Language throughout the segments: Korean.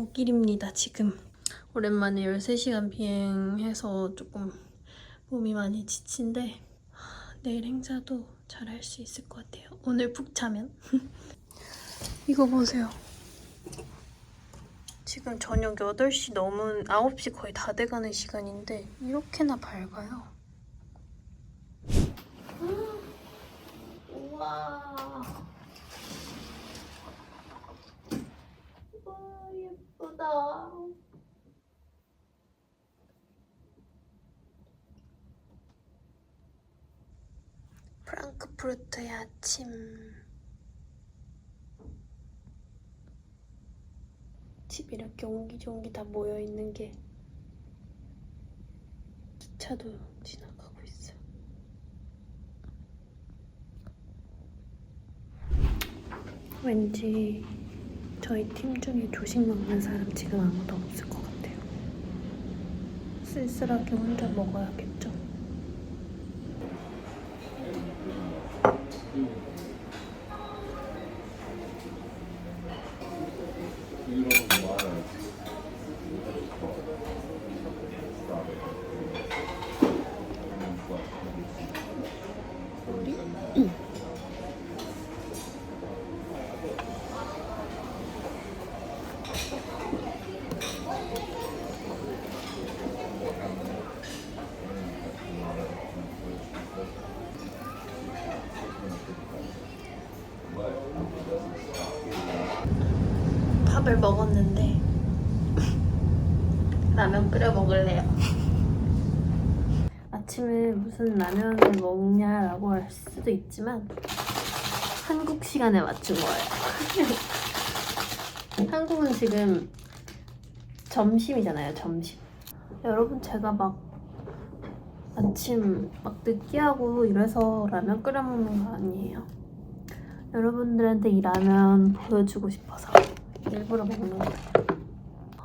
독일입니다, 지금. 오랜만에 13시간 비행해서 조금 몸이 많이 지친데 하, 내일 행사도 잘 할 수 있을 것 같아요. 오늘 푹 자면. 이거 보세요. 지금 저녁 8시 넘은 9시 거의 다 돼가는 시간인데 이렇게나 밝아요. 우와. 와 예쁘다. 프랑크푸르트의 아침. 집 이렇게 옹기종기 다 모여 있는 게 기차도 지나가고 있어. 왠지 저희 팀 중에 조식 먹는 사람 지금 아무도 없을 것 같아요. 쓸쓸하게 혼자 먹어야겠죠. 밥을 먹었는데 라면 끓여 먹을래요. 아침에 무슨 라면을 먹냐라고 할 수도 있지만 한국 시간에 맞춘 거예요. 한국은 지금 점심이잖아요, 점심. 여러분 제가 막 아침 막 느끼하고 이래서 라면 끓여 먹는 거 아니에요. 여러분들한테 이 라면 보여주고 싶어서 일부러 먹는 거예요.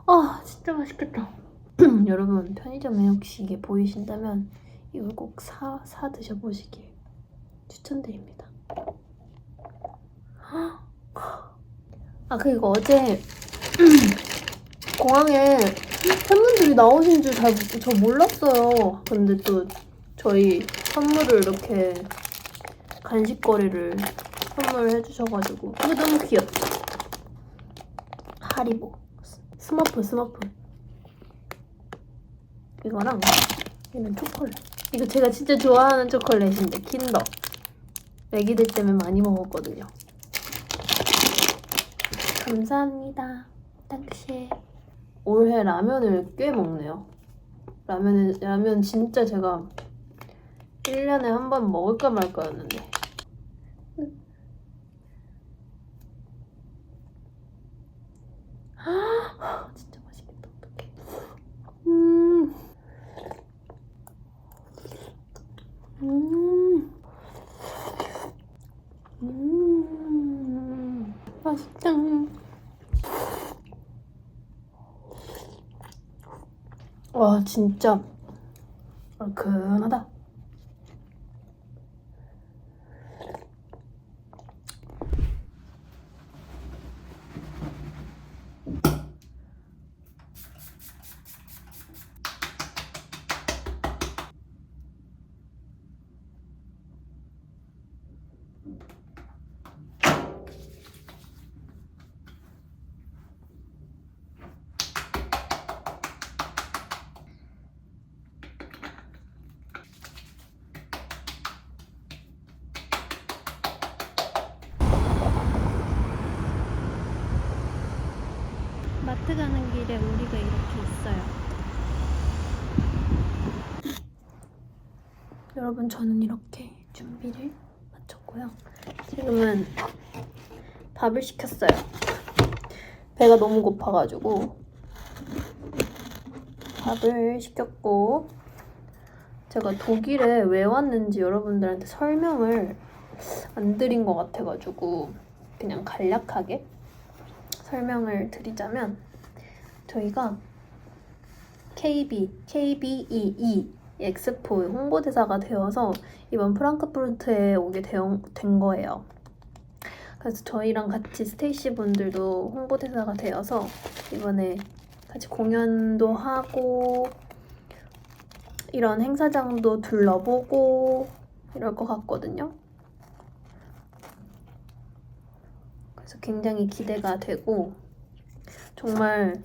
아 진짜 맛있겠다. 여러분 편의점에 혹시 이게 보이신다면 이걸 꼭 사 사 드셔보시길 추천드립니다. 아 그리고 어제 공항에 팬분들이 나오신 줄 잘 저 몰랐어요. 근데 또 저희 선물을 이렇게 간식거리를 선물해 주셔가지고 이거 너무 귀엽죠? 하리보 스머프 스머프. 이거랑 이는 초콜릿. 이거 제가 진짜 좋아하는 초콜릿인데 킨더. 애기들 때문에 많이 먹었거든요. 감사합니다. 당시에. 올해 라면을 꽤 먹네요. 라면은 라면 진짜 제가 1년에 한 번 먹을까 말까였는데 진짜 맛있겠다. 어떡해. 음. 음. 음. 맛있다. 와, 진짜 얼큰하다. 마트 가는 길에 우리가 이렇게 있어요. 여러분 저는 이렇게 준비를 마쳤고요. 지금은 밥을 시켰어요. 배가 너무 고파가지고 밥을 시켰고 제가 독일에 왜 왔는지 여러분들한테 설명을 안 드린 것 같아가지고 그냥 간략하게 설명을 드리자면 저희가 KB, KBEE 엑스포 홍보대사가 되어서 이번 프랑크푸르트에 오게 되어- 된 거예요. 그래서 저희랑 같이 스테이시 분들도 홍보대사가 되어서 이번에 같이 공연도 하고 이런 행사장도 둘러보고 이럴 것 같거든요. 그래서 굉장히 기대가 되고 정말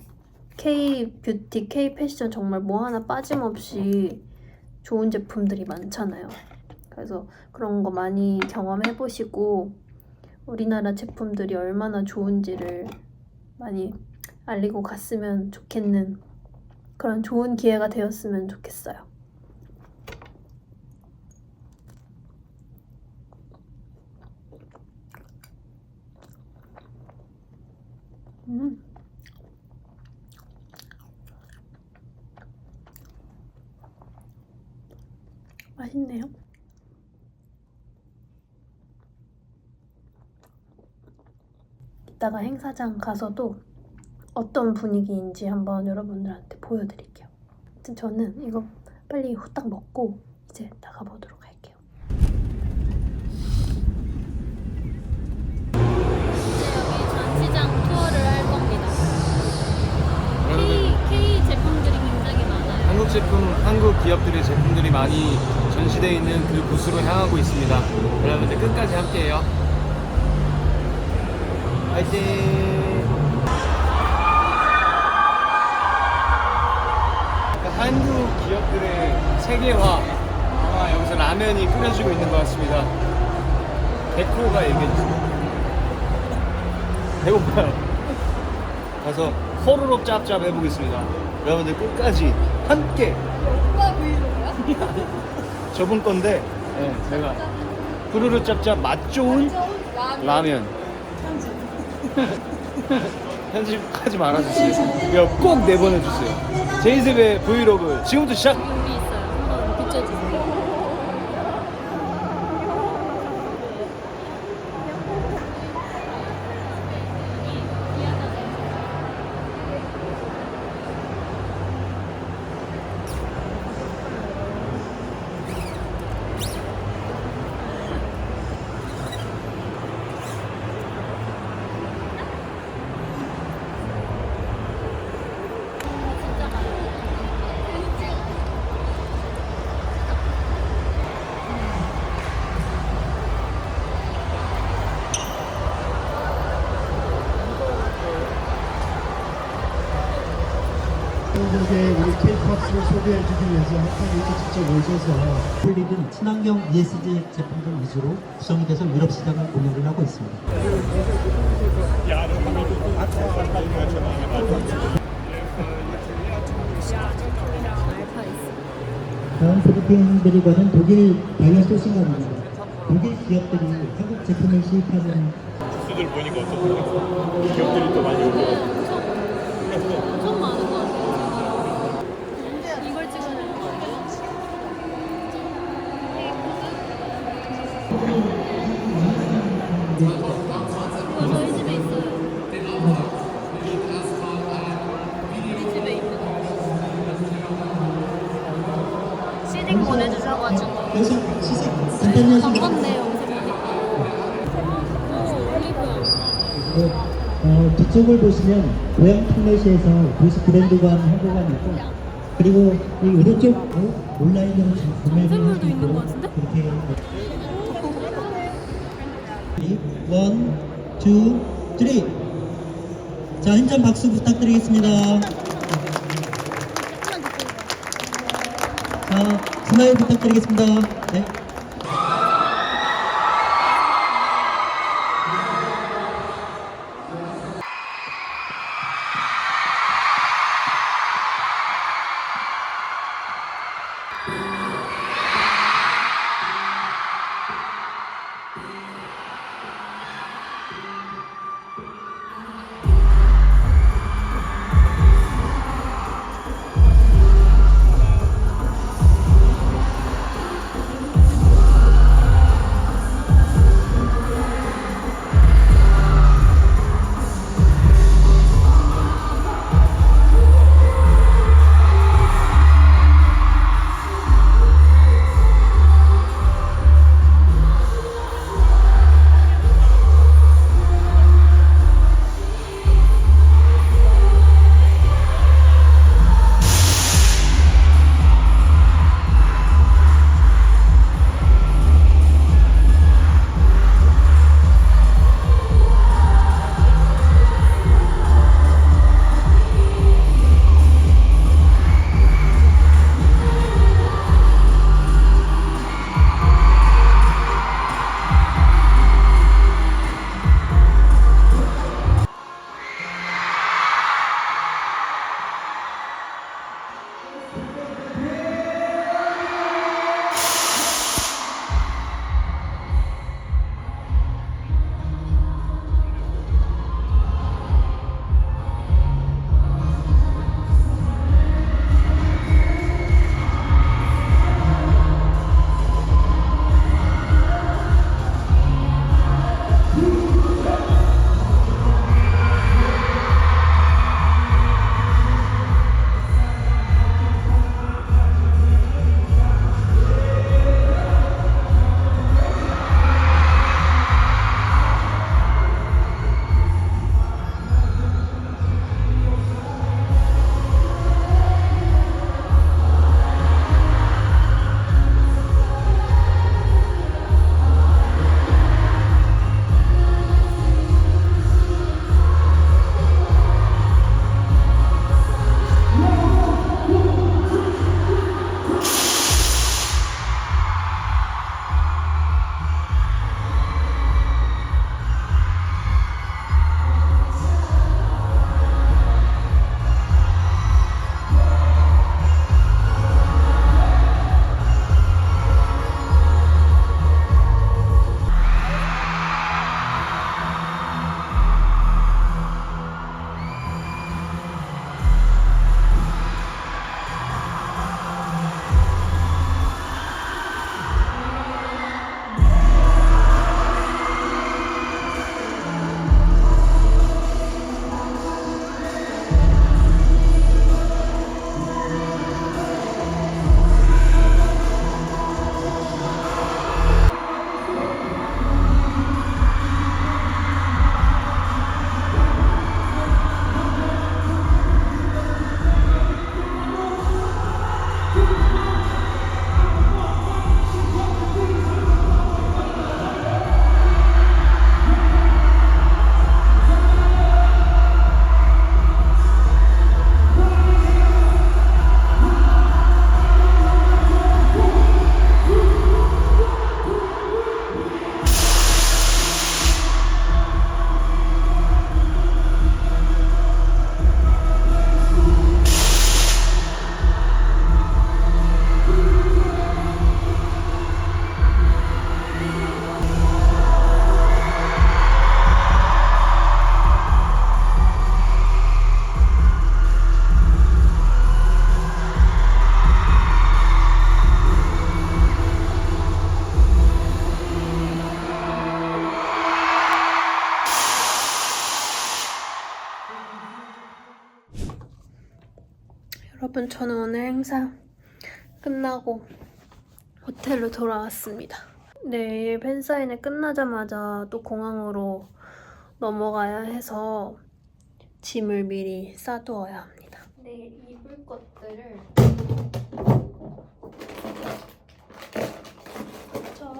K 뷰티, K 패션 정말 뭐 하나 빠짐없이 좋은 제품들이 많잖아요. 그래서 그런 거 많이 경험해 보시고 우리나라 제품들이 얼마나 좋은지를 많이 알리고 갔으면 좋겠는 그런 좋은 기회가 되었으면 좋겠어요. 음. 맛있네요. 이따가 행사장 가서도 어떤 분위기인지 한번 여러분들한테 보여드릴게요. 아무튼 저는 이거 빨리 후딱 먹고 이제 나가보도록 할게요. 여기 전시장 투어를 할 겁니다. K, K 제품들이 굉장히 많아요. 한국 제품, 한국 기업들의 제품들이 많이 전시되어 있는 그 부스로 향하고 있습니다. 여러분들 끝까지 함께해요. 화이팅! 한국 기업들의 세계화 아마 여기서 라면이 끓여지고 있는 것 같습니다. 데코가 얘기해주세요. 배고파요. 가서 호로록 짭짭 해보겠습니다. 여러분들 끝까지 함께. 오빠 브이로그야? 저분 건데, 네, 제가 후루룩 짭짭 맛 좋은 라면. 편집하지 말아주세요. 꼭 내보내주세요. 제이셉의 브이로그 지금부터 시작! 여기 있어요. 한번 비춰주세요. 분들에게 우리 K-팝스를 소개해주기 위해서 이렇게 직접 오셔서 폴리든 친환경 ESG 제품들 위주로 구성이 돼서 유럽 시장을 공략을 하고 있습니다. 다음 브리핑들이 가는 독일 다이아 소싱업입니다. 독일 기업들이 한국 제품을 수입하는 수들 보니까 어떻고 기업들이 또 많이 오고 엄청 같아 CD 보내주셔가지고. 네, 어, 뒤쪽을 보시면 고향 플래시에서 도시 브랜드관 홍보관이 있고 그리고 이 오른쪽 어, 온라인으로 구매를 있는 있고? 그렇게 원, 투, 쓰리 자, 한잔 박수 부탁드리겠습니다. 자, 스마일 부탁드리겠습니다. 네. 여러분 저는 오늘 행사 끝나고 호텔로 돌아왔습니다. 내일 팬사인회 끝나자마자 또 공항으로 넘어가야 해서 짐을 미리 싸두어야 합니다. 내일 입을 것들을 저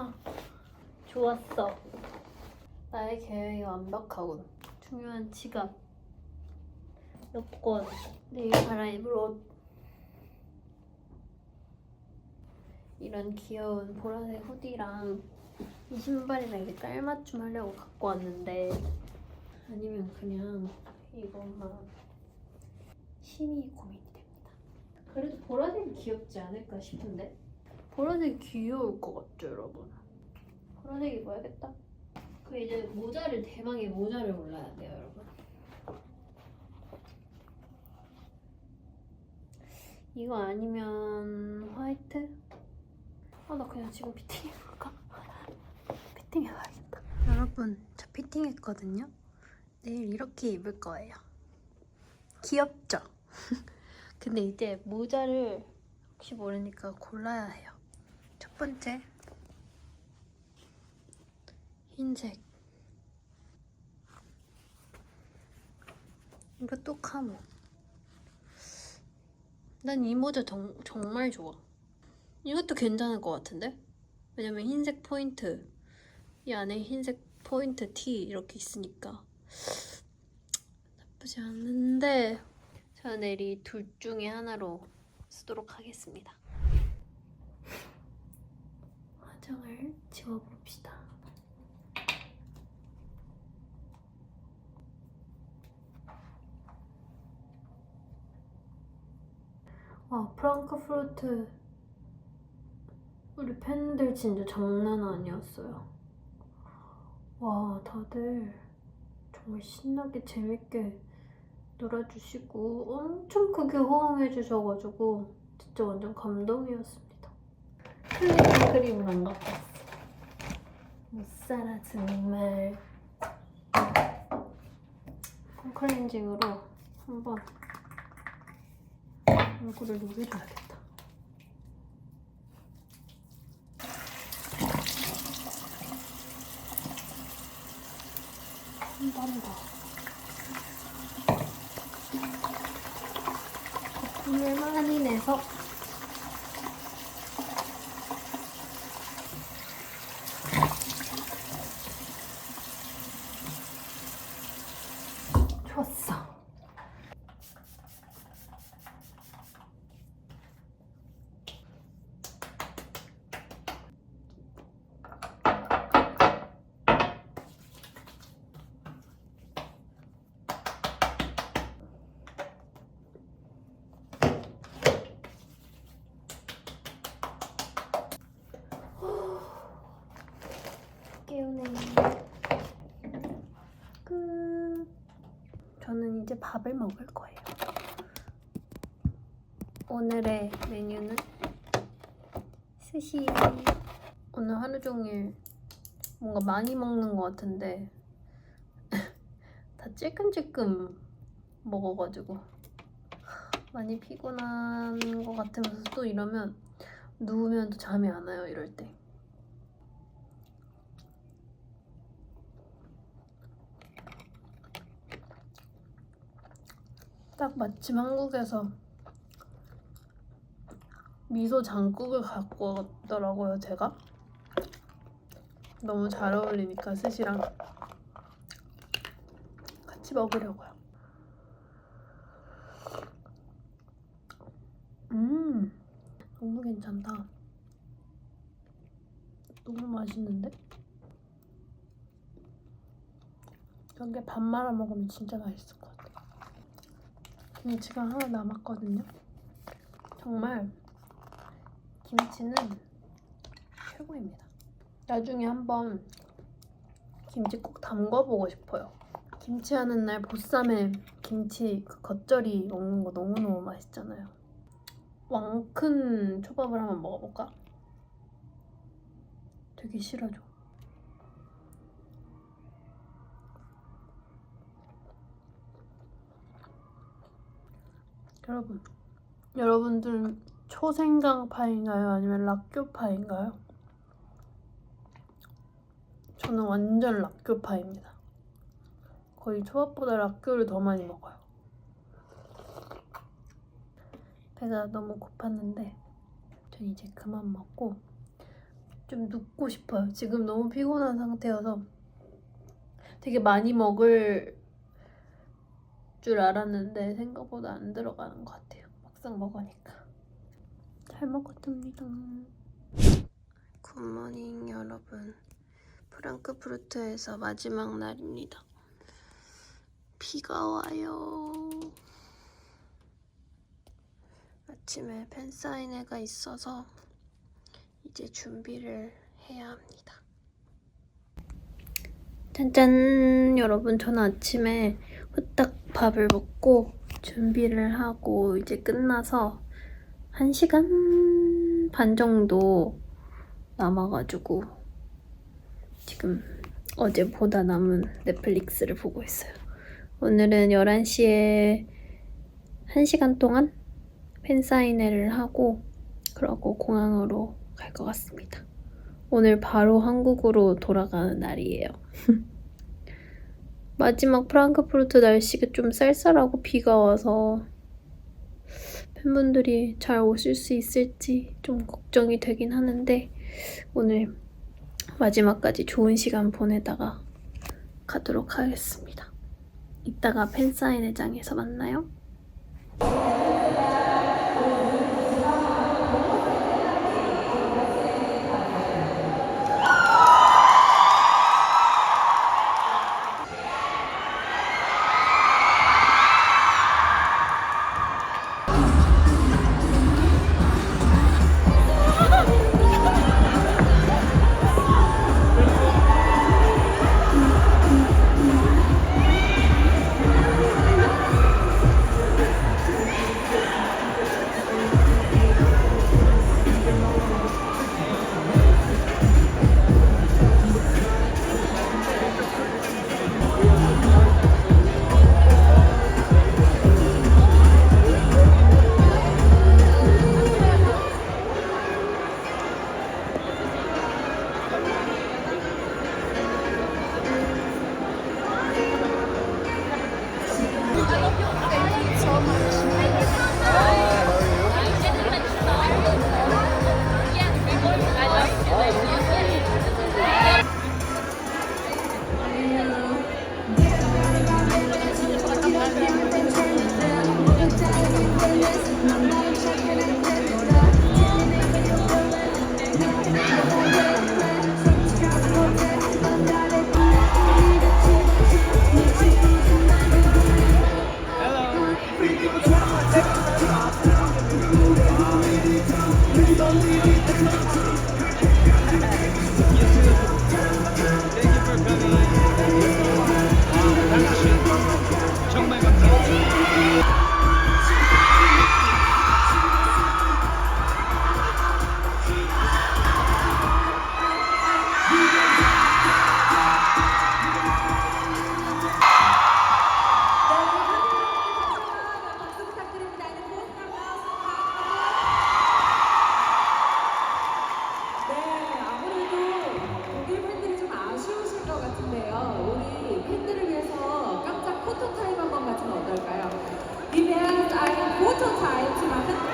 아, 좋았어. 나의 계획이 완벽하군. 중요한 지갑, 여권, 내일 갈아입을 옷. 이런 귀여운 보라색 후디랑 이 신발이랑 이렇게 깔맞춤 하려고 갖고 왔는데 아니면 그냥 이것만 심히 고민이 됩니다. 그래도 보라색이 귀엽지 않을까 싶은데 보라색이 귀여울 것 같죠 여러분? 보라색 입어야겠다. 그 이제 모자를 대망의 모자를 골라야 돼요 여러분. 이거 아니면 화이트? 아 나 그냥 지금 피팅 해볼까? 피팅 해봐야겠다. 여러분 저 피팅 했거든요. 내일 이렇게 입을 거예요. 귀엽죠? 근데 이제 모자를 혹시 모르니까 골라야 해요. 첫 번째 흰색. 이거 또 카모. 난 이 모자 정, 정말 좋아. 이것도 괜찮을 것 같은데? 왜냐면 흰색 포인트 이 안에 흰색 포인트 티 이렇게 있으니까. 나쁘지 않은데 내일 이 둘 중에 하나로 쓰도록 하겠습니다. 화장을 지워봅시다. 와, 프랑크푸르트 우리 팬들 진짜 장난 아니었어요. 와, 다들 정말 신나게 재밌게 놀아주시고 엄청 크게 호응해 주셔가지고 진짜 완전 감동이었습니다. 클리징 크림을 안 갖고 왔어. 못 살아 정말. 폼클렌징으로 한번 얼굴을 녹여줘야겠다. 한번 더. 거품을 많이 내서 좋았어. 깨우네. 끝. 저는 이제 밥을 먹을 거예요. 오늘의 메뉴는 스시. 오늘 하루 종일 뭔가 많이 먹는 것 같은데 다 찔끔찔끔 먹어가지고 많이 피곤한 것 같으면서 또 이러면 누우면 또 잠이 안 와요 이럴 때. 딱 마침 한국에서 미소 장국을 갖고 왔더라고요, 제가. 너무 잘 어울리니까 스시랑 같이 먹으려고요. 음, 너무 괜찮다. 너무 맛있는데? 여기에 밥 말아 먹으면 진짜 맛있을 것 같아. 김치가 하나 남았거든요. 정말 김치는 최고입니다. 나중에 한번 김치 꼭 담궈보고 싶어요. 김치 하는 날 보쌈에 김치 그 겉절이 먹는 거 너무너무 맛있잖아요. 왕큰 초밥을 한번 먹어볼까? 되게 싫어져. 여러분, 여러분들은 초생강파인가요? 아니면 락교파인가요? 저는 완전 락교파입니다. 거의 초밥보다 락교를 더 많이 먹어요. 배가 너무 고팠는데 전 이제 그만 먹고 좀 눕고 싶어요. 지금 너무 피곤한 상태여서 되게 많이 먹을 줄 알았는데 생각보다 안 들어가는 것 같아요. 막상 먹으니까. 잘 먹었답니다. 굿모닝 여러분. 프랑크푸르트에서 마지막 날입니다. 비가 와요. 아침에 팬사인회가 있어서 이제 준비를 해야 합니다. 짠짠! 여러분, 저는 아침에 후딱 밥을 먹고 준비를 하고 이제 끝나서 1시간 반 정도 남아가지고 지금 어제 보다 남은 넷플릭스를 보고 있어요. 오늘은 11시에 1시간 동안 팬사인회를 하고 그러고 공항으로 갈 것 같습니다. 오늘 바로 한국으로 돌아가는 날이에요. 마지막 프랑크푸르트 날씨가 좀 쌀쌀하고 비가 와서 팬분들이 잘 오실 수 있을지 좀 걱정이 되긴 하는데 오늘 마지막까지 좋은 시간 보내다가 가도록 하겠습니다. 이따가 팬사인 회장에서 만나요. Photon Time 한번 맞추면 어떨까요? Wie wäre es, einen Photon Time zu machen?